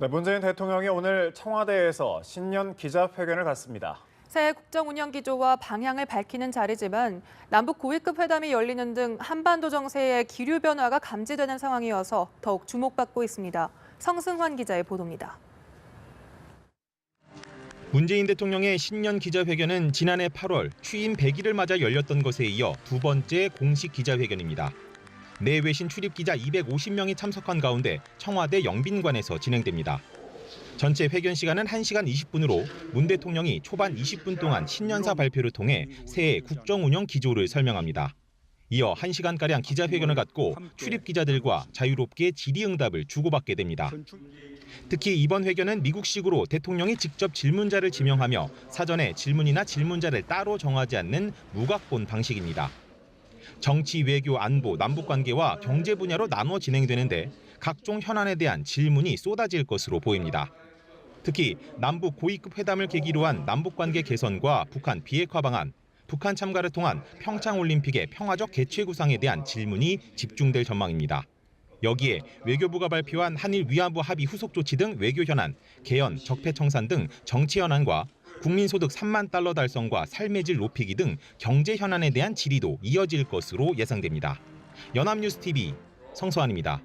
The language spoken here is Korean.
네, 문재인 대통령이 오늘 청와대에서 신년 기자회견을 갖습니다. 새 국정 운영 기조와 방향을 밝히는 자리지만 남북 고위급 회담이 열리는 등 한반도 정세의 기류 변화가 감지되는 상황이어서 더욱 주목받고 있습니다. 성승환 기자의 보도입니다. 문재인 대통령의 신년 기자회견은 지난해 8월 취임 100일을 맞아 열렸던 것에 이어 두 번째 공식 기자회견입니다. 내외신 출입 기자 250명이 참석한 가운데 청와대 영빈관에서 진행됩니다. 전체 회견 시간은 1시간 20분으로 문 대통령이 초반 20분 동안 신년사 발표를 통해 새해 국정 운영 기조를 설명합니다. 이어 1시간가량 기자회견을 갖고 출입 기자들과 자유롭게 질의응답을 주고받게 됩니다. 특히 이번 회견은 미국식으로 대통령이 직접 질문자를 지명하며 사전에 질문이나 질문자를 따로 정하지 않는 무각본 방식입니다. 정치, 외교, 안보, 남북 관계와 경제 분야로 나눠 진행되는데 각종 현안에 대한 질문이 쏟아질 것으로 보입니다. 특히 남북 고위급 회담을 계기로 한 남북 관계 개선과 북한 비핵화 방안, 북한 참가를 통한 평창 올림픽의 평화적 개최 구상에 대한 질문이 집중될 전망입니다. 여기에 외교부가 발표한 한일 위안부 합의 후속 조치 등 외교 현안, 개헌, 적폐 청산 등 정치 현안과 국민소득 3만 달러 달성과 삶의 질 높이기 등 경제 현안에 대한 질의도 이어질 것으로 예상됩니다. 연합뉴스 TV 성소환입니다.